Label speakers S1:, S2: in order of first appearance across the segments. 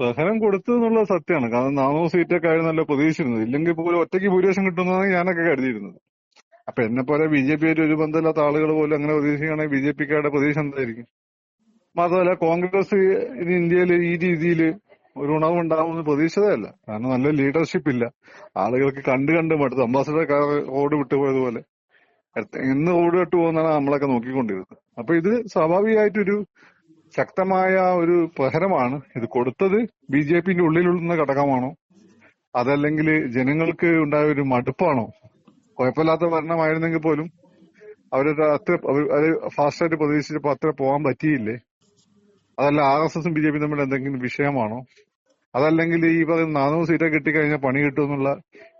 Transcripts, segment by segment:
S1: പ്രഹരം കൊടുത്തു എന്നുള്ളത് സത്യമാണ്. കാരണം നാനൂറ് സീറ്റൊക്കെ ആയിരുന്നല്ലോ പ്രതീക്ഷിച്ചിരുന്നത്. ഇല്ലെങ്കിൽ പോലും ഒറ്റയ്ക്ക് ഭൂരിപക്ഷം കിട്ടുന്നതാണ് ഞാനൊക്കെ കരുതിയിരുന്നത്. അപ്പൊ എന്നെ പോലെ ബി ജെ പി ആയിട്ട് ഒരു ബന്ധമില്ലാത്ത ആളുകൾ പോലും അങ്ങനെ പ്രതീക്ഷിക്കുകയാണെങ്കിൽ ബി ജെ പിക്കാരുടെ പ്രതീക്ഷ എന്തായിരിക്കും? മാത്രമല്ല കോൺഗ്രസ് ഇനി ഇന്ത്യയിൽ ഈ രീതിയിൽ ഒരു ഉണർവ് ഉണ്ടാവുമെന്ന് പ്രതീക്ഷിച്ചതല്ല. കാരണം നല്ല ലീഡർഷിപ്പ് ഇല്ല. ആളുകൾക്ക് കണ്ട് കണ്ട് മടുത്തു. അംബാസഡർ കാർ റോഡ് വിട്ടുപോയതുപോലെ എന്ന് റോഡ് വിട്ടു പോകുന്നതാണ് നമ്മളൊക്കെ നോക്കിക്കൊണ്ടിരുന്നത്. അപ്പൊ ഇത് സ്വാഭാവികമായിട്ടൊരു ശക്തമായ ഒരു പ്രഹരമാണ് ഇത് കൊടുത്തത് ബി ജെ പിന്റെ ഉള്ളിലുള്ള ഘടകമാണോ? അതല്ലെങ്കിൽ ജനങ്ങൾക്ക് ഉണ്ടായ ഒരു മടുപ്പാണോ? കുഴപ്പമില്ലാത്ത ഭരണമായിരുന്നെങ്കിൽ പോലും അവരത് അത്ര അവർ ഫാസ്റ്റായിട്ട് പ്രതീക്ഷിച്ചപ്പോ അത്ര പോകാൻ പറ്റിയില്ലേ? അതല്ല ആർ എസ് എസും ബി ജെ പി തമ്മിൽ എന്തെങ്കിലും വിഷയമാണോ? അതല്ലെങ്കിൽ ഈ പറയുന്ന നാനൂറ് സീറ്റൊക്കെ കിട്ടിക്കഴിഞ്ഞാൽ പണി കിട്ടുമെന്നുള്ള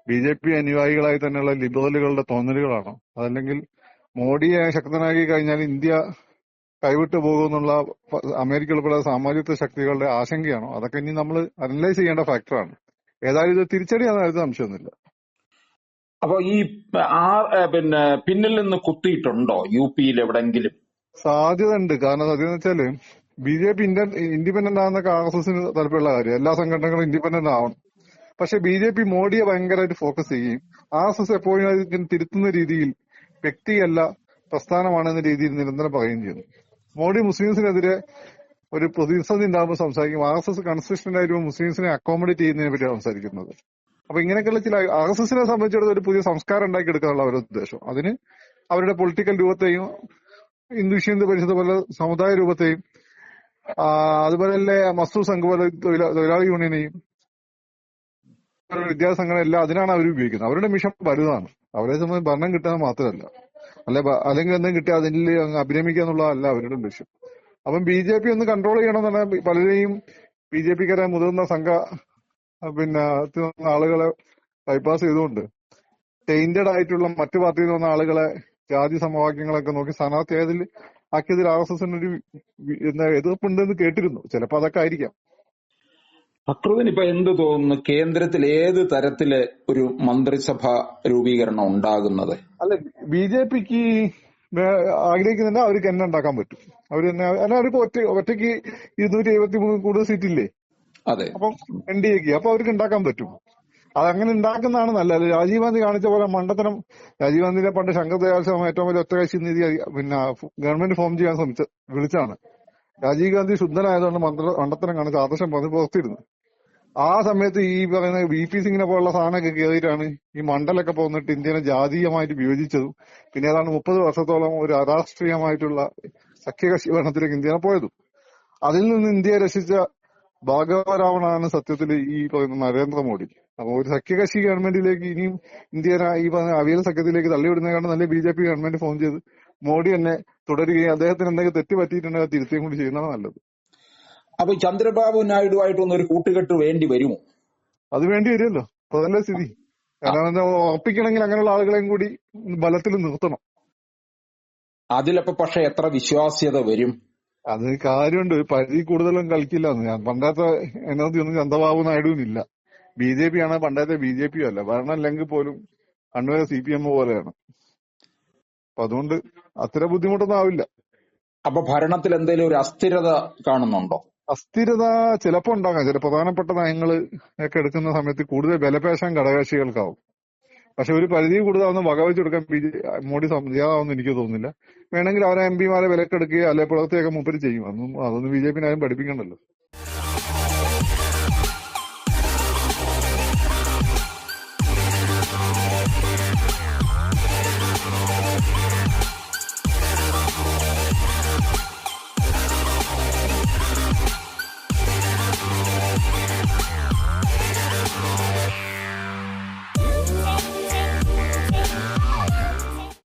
S1: ബി ജെ പി അനുയായികളായി തന്നെയുള്ള ലിബറലുകളുടെ തോന്നലുകളാണോ? അതല്ലെങ്കിൽ മോഡിയെ ശക്തനാക്കി കഴിഞ്ഞാൽ ഇന്ത്യ കൈവിട്ടു പോകുമെന്നുള്ള അമേരിക്ക ഉൾപ്പെടെ സാമാജിക ശക്തികളുടെ ആശങ്കയാണോ? അതൊക്കെ ഇനി നമ്മൾ അനലൈസ് ചെയ്യേണ്ട ഫാക്ടറാണ് ഏതായാലും ഇത് തിരിച്ചടിയാണ് കാര്യത്തിൽ സംശയമൊന്നുമില്ല.
S2: അപ്പൊ ഈ ആ പിന്നെ പിന്നിൽ നിന്ന് കുത്തിയിട്ടുണ്ടോ യു പിയിൽ എവിടെങ്കിലും
S1: സാധ്യത ഉണ്ട് കാരണം സത്യം വെച്ചാൽ ബി ജെ പി ഇൻഡിപെൻഡന്റ് ആവുന്ന കോൺഗ്രസിന് താല്പര്യമുള്ള കാര്യം. എല്ലാ സംഘടനകളും ഇൻഡിപെൻഡന്റ് ആവണം. പക്ഷെ ബി ജെ പി മോഡിയെ ഭയങ്കരമായിട്ട് ഫോക്കസ് ചെയ്യുകയും ആർ എസ് എസ് എപ്പോഴും തിരുത്തുന്ന രീതിയിൽ വ്യക്തിയല്ല പ്രസ്ഥാനമാണെന്ന രീതിയിൽ നിരന്തരം പറയുകയും ചെയ്യുന്നു. മോഡി മുസ്ലിംസിനെതിരെ ഒരു പ്രതിസന്ധി ഉണ്ടാകുമ്പോൾ സംസാരിക്കും. ആർ എസ് എസ് കൺസിസ്റ്റന്റ് ആയിട്ട് മുസ്ലിംസിനെ അക്കോമഡേറ്റ് ചെയ്യുന്നതിനെ പറ്റിയാണ് സംസാരിക്കുന്നത്. അപ്പൊ ഇങ്ങനെയൊക്കെയുള്ള ചില ആർ എസ് എസിനെ സംബന്ധിച്ചിടത്തോളം ഒരു പുതിയ സംസ്കാരം ഉണ്ടാക്കി ഉണ്ടാക്കിയെടുക്കാനുള്ള അവരുടെ ഉദ്ദേശം. അതിന് അവരുടെ പൊളിറ്റിക്കൽ രൂപത്തെയും ഹിന്ദു ഹിന്ദു പരിഷത്ത് പോലെ സമുദായ രൂപത്തെയും അതുപോലെ തന്നെ മസ്തു സംഘ് പോലെ തൊഴിലാ- തൊഴിലാളി യൂണിയനെയും വിദ്യാസംഘടന എല്ലാം അതിനാണ് അവർ ഉപയോഗിക്കുന്നത്. അവരുടെ മിഷൻ വലുതാണ്. അവരെ സംബന്ധിച്ച് ഭരണം കിട്ടുന്നത് മാത്രമല്ല. അല്ലെ അല്ലെങ്കിൽ എന്തെങ്കിലും കിട്ടിയാൽ അതിൽ അങ്ങ് അഭിനമിക്കുക എന്നുള്ളതല്ല അവരുടെ ലക്ഷ്യം അപ്പം ബി ജെ പി ഒന്ന് കൺട്രോൾ ചെയ്യണമെന്നാണ് പലരെയും ബി ജെ പിക്കാരെ മുതിർന്ന സംഘ പിന്നെ ആളുകളെ ബൈപ്പാസ് ചെയ്തുകൊണ്ട് ടൈന്റഡ് ആയിട്ടുള്ള മറ്റു പാർട്ടിയിൽ വന്ന ആളുകളെ ജാതി സമവാക്യങ്ങളൊക്കെ നോക്കി സ്ഥാനാർത്ഥിയായതിൽ ആക്കിയതിൽ ആർ എസ് എസിന് ഒരു എതിർപ്പുണ്ടെന്ന് കേട്ടിരുന്നു. ചിലപ്പോ അതൊക്കെ ആയിരിക്കാം.
S2: അക്രൂദിന് ഇപ്പൊ എന്ത് തോന്നുന്നു? കേന്ദ്രത്തിൽ ഏത് തരത്തിൽ ഒരു മന്ത്രിസഭ രൂപീകരണം ഉണ്ടാകുന്നത്?
S1: അല്ല ബി ജെ പിക്ക് ആഗ്രഹിക്കുന്നുണ്ട് അവർക്ക് എന്നെ ഉണ്ടാക്കാൻ പറ്റും. അവർ തന്നെ അല്ല അവർക്ക് ഒറ്റ ഒറ്റയ്ക്ക് ഇരുന്നൂറ്റി എഴുപത്തി മൂന്ന് കൂടുതൽ സീറ്റില്ലേ?
S2: അതെ.
S1: അപ്പം എൻ ഡി എക്ക് അപ്പൊ അവർക്ക് ഉണ്ടാക്കാൻ പറ്റും. അതങ്ങനെ ഉണ്ടാക്കുന്നതാണ് നല്ല നല്ലത്. രാജീവ് ഗാന്ധി കാണിച്ച പോലെ മണ്ടത്തരം രാജീവ് ഗാന്ധിനെ പണ്ട് ശങ്കർ ദയാൽ ശർമ്മ ഏറ്റവും വലിയ ഒറ്റകക്ഷി നീതി പിന്നെ ഗവൺമെന്റ് ഫോം ചെയ്യാൻ ശ്രമിച്ച വിളിച്ചാണ്. രാജീവ് ഗാന്ധി ശുദ്ധനായതുകൊണ്ട് മന്ത്ര മണ്ടത്തരം കാണിച്ച് ആദർശം പറഞ്ഞ് പുറത്തിരുന്നു ആ സമയത്ത് ഈ പറയുന്ന വി പി സിംഗിനെ പോലുള്ള സാധനമൊക്കെ കയറിയിട്ടാണ് ഈ മണ്ഡലൊക്കെ പോന്നിട്ട് ഇന്ത്യനെ ജാതീയമായിട്ട് വിഭജിച്ചതും. പിന്നെ ഏതാണ്ട് മുപ്പത് വർഷത്തോളം ഒരു അരാഷ്ട്രീയമായിട്ടുള്ള സഖ്യകക്ഷി ഭരണത്തിലേക്ക് ഇന്ത്യനെ പോയതും. അതിൽ നിന്ന് ഇന്ത്യയെ രക്ഷിച്ച ഭാഗവരാവണാണ് സത്യത്തിൽ ഈ പറയുന്ന നരേന്ദ്രമോദി. അപ്പൊ ഒരു സഖ്യകക്ഷി ഗവൺമെന്റിലേക്ക് ഇനിയും ഇന്ത്യനെ ഈ പറഞ്ഞ അവിയൽ സഖ്യത്തിലേക്ക് തള്ളിവിടുന്നതിനാണ് നല്ല B J P government form ചെയ്ത് മോഡി തന്നെ തുടരുകയും അദ്ദേഹത്തിന് എന്തെങ്കിലും തെറ്റ് പറ്റിയിട്ടുണ്ടെങ്കിൽ തിരുത്തുകയും കൂടി ചെയ്യുന്നതാണ് നല്ലത്.
S2: അപ്പൊ ചന്ദ്രബാബു നായിഡുവായിട്ടൊന്നും ഒരു കൂട്ടുകെട്ട് വേണ്ടി വരുമോ?
S1: അത് വേണ്ടി വരുമല്ലോ. അതല്ലേ സ്ഥിതി. കാരണം ഉറപ്പിക്കണമെങ്കിൽ അങ്ങനെയുള്ള ആളുകളെയും കൂടി ബലത്തിൽ നിർത്തണം.
S2: അതിലപ്പോ പക്ഷെ എത്ര വിശ്വാസ്യത വരും?
S1: അത് കാര്യമുണ്ട്. ഒരു പരിധി കൂടുതലും കളിക്കില്ല ഞാൻ പണ്ടത്തെ എനർജി ഒന്നും ചന്ദ്രബാബു നായിഡുവിനില്ല ബി ജെ പി ആണ് പണ്ടത്തെ ബി ജെ പി അല്ല. ഭരണം ഇല്ലെങ്കിൽ പോലും കണ്ണൂര് സി പി എം പോലെയാണ്. അപ്പൊ അതുകൊണ്ട് അത്ര ബുദ്ധിമുട്ടൊന്നും ആവില്ല.
S2: അപ്പൊ ഭരണത്തിൽ എന്തെങ്കിലും ഒരു അസ്ഥിരത കാണുന്നുണ്ടോ?
S1: അസ്ഥിരത ചിലപ്പോ ഉണ്ടാകാം. ചില പ്രധാനപ്പെട്ട നയങ്ങൾ ഒക്കെ എടുക്കുന്ന സമയത്ത് കൂടുതൽ ബലപേശാൻ ഘടകകക്ഷികൾക്കാവും. പക്ഷെ ഒരു പരിധി കൂടുതൽ അതൊന്നും വകവെച്ച് വകവെച്ചെടുക്കാൻ ബി ജെ മോഡി സമ്മതിയാവുമെന്ന് എനിക്ക് തോന്നുന്നില്ല. വേണമെങ്കിൽ അവരെ എം പിമാരെ വിലക്കെടുക്കുകയോ അല്ലെ പുറത്തേക്ക് മൂപ്പര് ചെയ്യും. അതൊന്നും അതൊന്നും ബി ജെ പിനാരും പഠിപ്പിക്കണ്ടല്ലോ.